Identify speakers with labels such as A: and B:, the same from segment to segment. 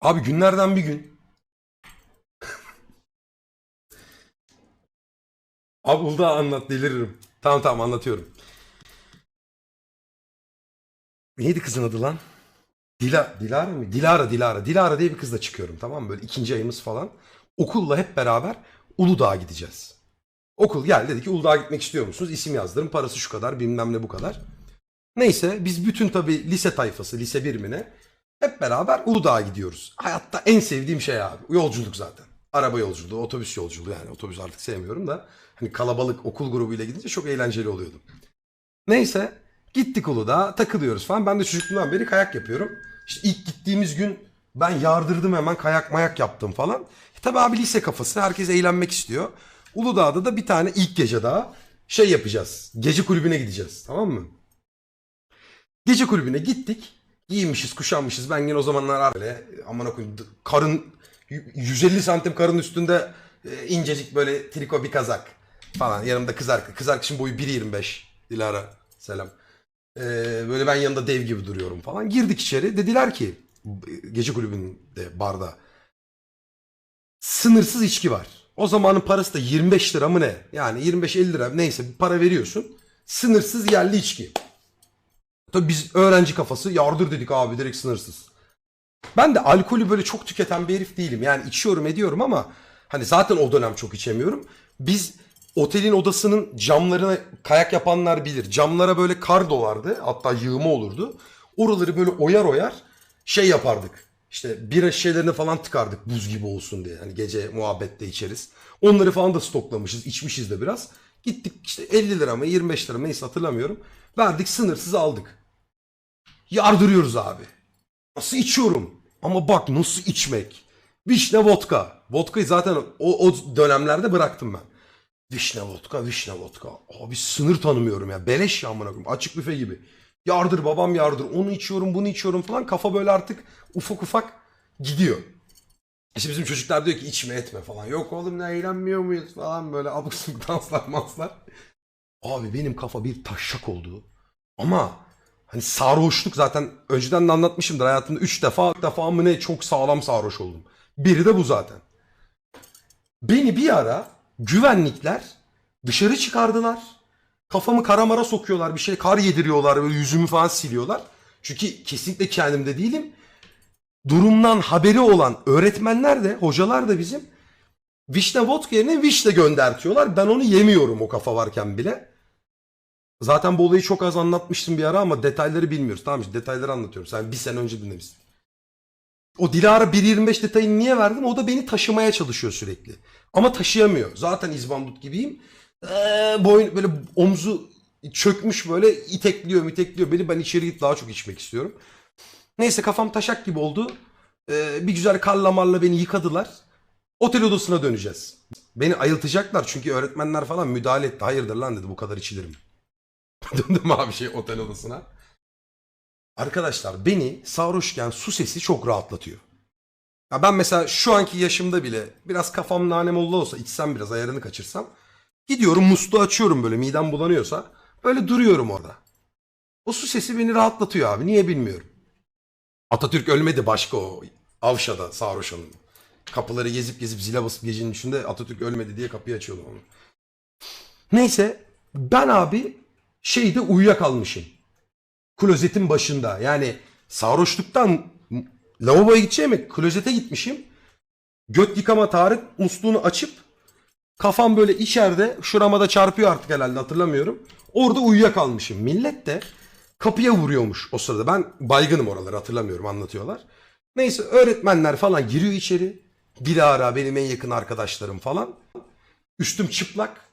A: Abi günlerden bir gün. Abi Uludağ anlat deliririm. Tamam tamam anlatıyorum. Neydi kızın adı lan? Dila, Dilara mı? Dilara, Dilara. Dilara diye bir kızla çıkıyorum tamam mı? Böyle ikinci ayımız falan. Okulla hep beraber Uludağ'a gideceğiz. Okul gel dedi ki Uludağ'a gitmek istiyor musunuz? İsim yazdırın. Parası şu kadar bilmem ne bu kadar. Neyse biz bütün tabii lise tayfası, lise birimine hep beraber Uludağ'a gidiyoruz. Hayatta en sevdiğim şey abi. Yolculuk zaten. Araba yolculuğu, otobüs yolculuğu yani. Otobüs artık sevmiyorum da. Hani kalabalık okul grubuyla gidince çok eğlenceli oluyordu. Neyse gittik Uludağ'a takılıyoruz falan. Ben de çocukluğumdan beri kayak yapıyorum. İşte ilk gittiğimiz gün ben yardırdım hemen kayak mayak yaptım falan. E tabi abi lise kafası herkes eğlenmek istiyor. Uludağ'da da bir tane ilk gece daha şey yapacağız. Gece kulübüne gideceğiz tamam mı? Gece kulübüne gittik. Giyinmişiz, kuşanmışız. Ben yine o zamanlar böyle aman d- karın y- 150 santim karın üstünde e, incecik böyle triko bir kazak falan. Yanımda kız arkadaş. Kız arkadaşım boyu 1.25. Dilara selam. Ee, böyle ben yanında dev gibi duruyorum falan. Girdik içeri. Dediler ki gece kulübünde barda sınırsız içki var. O zamanın parası da 25 lira mı ne? Yani 25-50 lira neyse para veriyorsun. Sınırsız yerli içki. Tabii biz öğrenci kafası yardır dedik abi direkt sınırsız. Ben de alkolü böyle çok tüketen bir herif değilim. Yani içiyorum ediyorum ama hani zaten o dönem çok içemiyorum. Biz otelin odasının camlarına kayak yapanlar bilir. Camlara böyle kar dolardı. Hatta yığma olurdu. Oraları böyle oyar oyar şey yapardık. İşte bira şişelerini falan tıkardık buz gibi olsun diye. Hani gece muhabbette içeriz. Onları falan da stoklamışız, içmişiz de biraz. Gittik işte 50 lira mı 25 lira mı neyse hatırlamıyorum. Verdik sınırsız aldık. Yardırıyoruz abi. Nasıl içiyorum? Ama bak nasıl içmek. Vişne vodka. Vodkayı zaten o, o dönemlerde bıraktım ben. Vişne vodka, vişne vodka. Abi sınır tanımıyorum ya. Beleş ya amına koyayım. Açık büfe gibi. Yardır babam yardır. Onu içiyorum, bunu içiyorum falan. Kafa böyle artık ufak ufak gidiyor. İşte bizim çocuklar diyor ki içme etme falan. Yok oğlum ne eğlenmiyor muyuz falan böyle abuk sabuk danslar manslar. Abi benim kafa bir taşak oldu. Ama hani sarhoşluk zaten önceden de anlatmışımdır hayatımda 3 defa defa mı ne çok sağlam sarhoş oldum. Biri de bu zaten. Beni bir ara güvenlikler dışarı çıkardılar. Kafamı karamara sokuyorlar bir şey kar yediriyorlar böyle yüzümü falan siliyorlar. Çünkü kesinlikle kendimde değilim. Durumdan haberi olan öğretmenler de hocalar da bizim vişne vodka yerine vişne göndertiyorlar. Ben onu yemiyorum o kafa varken bile. Zaten bu olayı çok az anlatmıştım bir ara ama detayları bilmiyoruz. Tamam işte detayları anlatıyorum. Sen bir sene önce dinlemişsin. O Dilara 1.25 detayını niye verdim? O da beni taşımaya çalışıyor sürekli. Ama taşıyamıyor. Zaten izbandut gibiyim. Ee, boyun böyle omzu çökmüş böyle itekliyor itekliyor beni. Ben içeri git daha çok içmek istiyorum. Neyse kafam taşak gibi oldu. Ee, bir güzel karlamarla beni yıkadılar. Otel odasına döneceğiz. Beni ayıltacaklar çünkü öğretmenler falan müdahale etti. Hayırdır lan dedi bu kadar içilir mi? Döndüm abi şey otel odasına. Arkadaşlar beni sarhoşken su sesi çok rahatlatıyor. Ya ben mesela şu anki yaşımda bile biraz kafam nane molla olsa içsem biraz ayarını kaçırsam gidiyorum musluğu açıyorum böyle midem bulanıyorsa böyle duruyorum orada. O su sesi beni rahatlatıyor abi niye bilmiyorum. Atatürk ölmedi başka o Avşa'da sarhoş hanım. Kapıları gezip gezip zile basıp gecenin içinde Atatürk ölmedi diye kapıyı açıyordum onu. Neyse ben abi şeyde uyuyakalmışım. Klozetin başında. Yani sarhoşluktan lavaboya gideceğime klozete gitmişim. Göt yıkama tarih musluğunu açıp kafam böyle içeride şurama da çarpıyor artık herhalde hatırlamıyorum. Orada uyuyakalmışım. Millet de kapıya vuruyormuş o sırada. Ben baygınım oraları hatırlamıyorum anlatıyorlar. Neyse öğretmenler falan giriyor içeri. Dilara benim en yakın arkadaşlarım falan. Üstüm çıplak.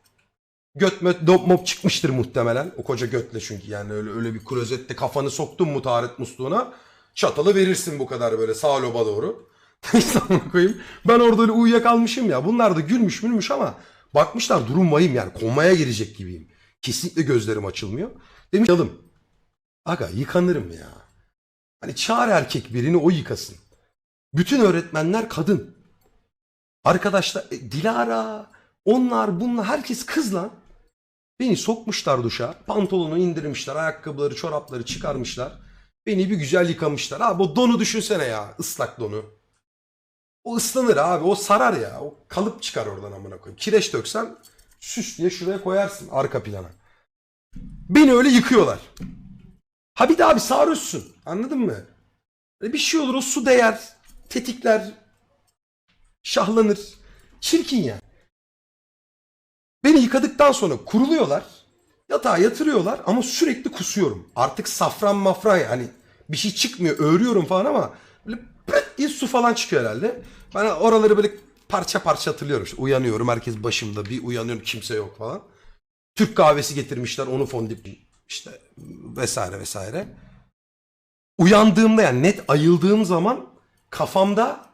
A: Göt möt mop çıkmıştır muhtemelen. O koca götle çünkü yani öyle öyle bir klozette kafanı soktun mu taharet musluğuna çatalı verirsin bu kadar böyle sağ loba doğru. Koyayım. Ben orada öyle uyuyakalmışım ya. Bunlar da gülmüş mülmüş ama bakmışlar durum vahim yani komaya girecek gibiyim. Kesinlikle gözlerim açılmıyor. Demiş yalım. Aga yıkanırım ya. Hani çağır erkek birini o yıkasın. Bütün öğretmenler kadın. Arkadaşlar e, Dilara onlar bunlar herkes kız lan. Beni sokmuşlar duşa. Pantolonu indirmişler. Ayakkabıları çorapları çıkarmışlar. Beni bir güzel yıkamışlar. Abi o donu düşünsene ya. ıslak donu. O ıslanır abi. O sarar ya. O kalıp çıkar oradan amına koyayım. Kireç döksen süs diye şuraya koyarsın arka plana. Beni öyle yıkıyorlar. Ha bir daha bir sarhoşsun. Anladın mı? Böyle bir şey olur o su değer. Tetikler. Şahlanır. Çirkin yani. Beni yıkadıktan sonra kuruluyorlar. Yatağa yatırıyorlar ama sürekli kusuyorum. Artık safran mafran yani bir şey çıkmıyor. Öğürüyorum falan ama böyle pıt diye su falan çıkıyor herhalde. Ben oraları böyle parça parça hatırlıyorum. İşte uyanıyorum herkes başımda bir uyanıyorum kimse yok falan. Türk kahvesi getirmişler onu fondip işte vesaire vesaire. Uyandığımda yani net ayıldığım zaman kafamda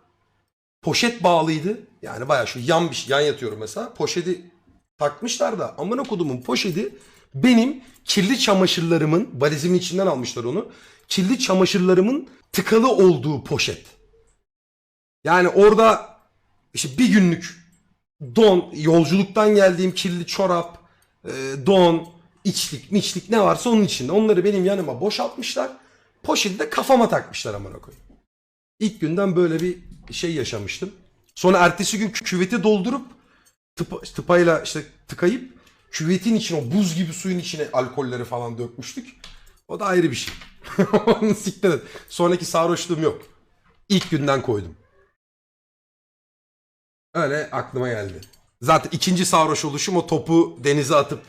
A: poşet bağlıydı. Yani bayağı şu yan bir şey, yan yatıyorum mesela. Poşeti takmışlar da amına kodumun poşeti benim kirli çamaşırlarımın valizimin içinden almışlar onu. Kirli çamaşırlarımın tıkalı olduğu poşet. Yani orada işte bir günlük don, yolculuktan geldiğim kirli çorap, e, don, içlik, miçlik ne varsa onun içinde. Onları benim yanıma boşaltmışlar. Poşeti de kafama takmışlar amına koyayım. İlk günden böyle bir şey yaşamıştım. Sonra ertesi gün kü- küveti doldurup tıpa, tıpayla işte tıkayıp küvetin içine o buz gibi suyun içine alkolleri falan dökmüştük. O da ayrı bir şey. Onu siktir. Sonraki sarhoşluğum yok. İlk günden koydum. Öyle aklıma geldi. Zaten ikinci sarhoş oluşum o topu denize atıp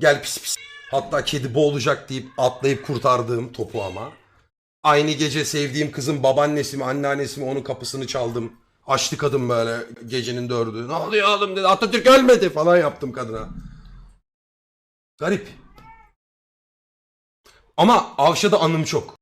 A: gel pis pis. Hatta kedi boğulacak deyip atlayıp kurtardığım topu ama. Aynı gece sevdiğim kızın babaannesi mi anneannesi mi onun kapısını çaldım. Açtı kadın böyle gecenin dördü. Ne oluyor oğlum dedi Atatürk ölmedi falan yaptım kadına. Garip. Ama Avşa'da anım çok.